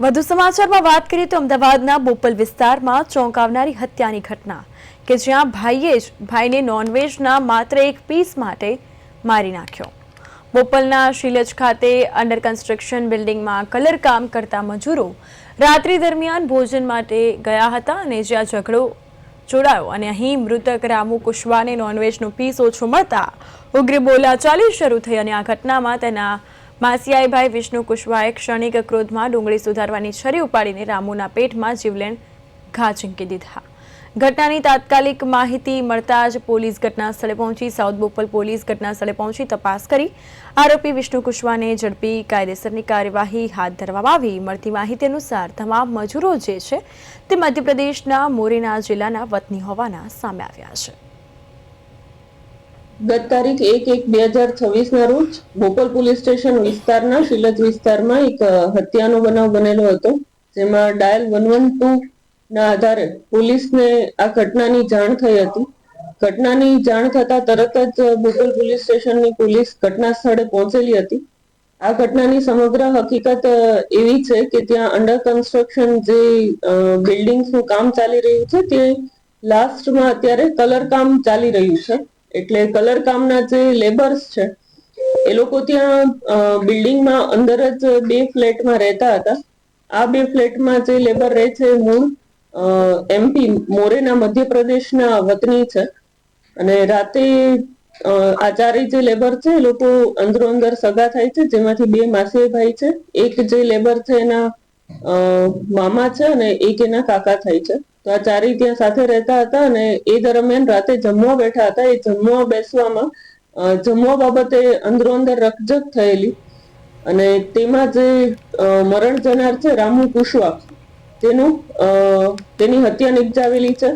વધુ સમાચારમાં વાત કરીએ તો અમદાવાદના બોપલ વિસ્તારમાં ચોંકાવનારી હત્યાની ઘટના, કે જ્યાં ભાઈએ જ, ભાઈને નોનવેજના માત્ર એક પીસ માટે મારી નાખ્યો. બોપલના શિલજ ખાતે અંડર કન્સ્ટ્રક્શન બિલ્ડિંગમાં કલર કામ કરતા મજૂરો રાત્રિ દરમિયાન ભોજન માટે ગયા હતા અને જ્યાં ઝઘડો જોડાયો અને અહીં મૃતક રામુ કુશવાને નોનવેજનો પીસ ઓછો મળતા ઉગ્ર બોલાચાલી શરૂ થઈ અને આ ઘટનામાં તેના માસિયાઈભાઈ વિષ્ણુ કુશવાએ ક્ષણિક ક્રોધમાં ડુંગળી સુધારવાની છરી ઉપાડીને રામુના પેટમાં જીવલેણ ઘા ઝીંકી દીધા. ઘટનાની તાત્કાલિક માહિતી મળતા જ પોલીસ ઘટના સ્થળે પહોંચી, સાઉથ બોપલ પોલીસ ઘટના સ્થળે પહોંચી તપાસ કરી. આરોપી વિષ્ણુ કુશવાને ઝડપી કાયદેસરની કાર્યવાહી હાથ ધરવામાં આવી. મળતી માહિતી અનુસાર તમામ મજૂરો જે છે તે મધ્યપ્રદેશના મોરેના જિલ્લાના વતની હોવાના સામે આવ્યા છે. ગત તારીખ એક એક બે હજાર છવ્વીસ ના રોજ બોપલ પોલીસ સ્ટેશન વિસ્તારના શિલજ વિસ્તારમાં એક હત્યાનો બનાવ બનેલો હતો, જેમાં ડાયલ વન વન ટુ ના આધારે પોલીસને આ ઘટનાની જાણ થઈ હતી. ઘટનાની જાણ થતા તરત જ બોપલ પોલીસ સ્ટેશનની પોલીસ ઘટના સ્થળે પહોંચેલી હતી. આ ઘટનાની સમગ્ર હકીકત એવી છે કે ત્યાં અંડર કન્સ્ટ્રક્શન જે બિલ્ડિંગ્સનું કામ ચાલી રહ્યું છે તે લાસ્ટમાં અત્યારે કલર કામ ચાલી રહ્યું છે. એટલે કલર કામના જે લેબર્સ છે, એ લોકો ત્યાં બિલ્ડિંગમાં અંદર જ બે ફ્લેટમાં રહેતા હતા. આ બે ફ્લેટમાં જે લેબર રહે છે મૂળ એમપી મોરેના મધ્યપ્રદેશના વતની છે. અને રાતે આ ચારેય જે લેબર છે, એ લોકો અંદરો અંદર સગા થાય છે, જેમાંથી બે માસીએ ભાઈ છે. એક જે લેબર છે એના મામા છે અને એક એના કાકા થાય છે. તો આ ચારેય ત્યાં સાથે રહેતા હતા અને એ દરમિયાન રાતે જમવા બેઠા હતા. એ જમવા બેસવામાં જમવા બાબતે અંદરો અંદર રકજક થયેલી અને તેમાં જે મરણ જનાર છે, રામુ કુશવા તેનું તેની હત્યા નિપજાવેલી છે.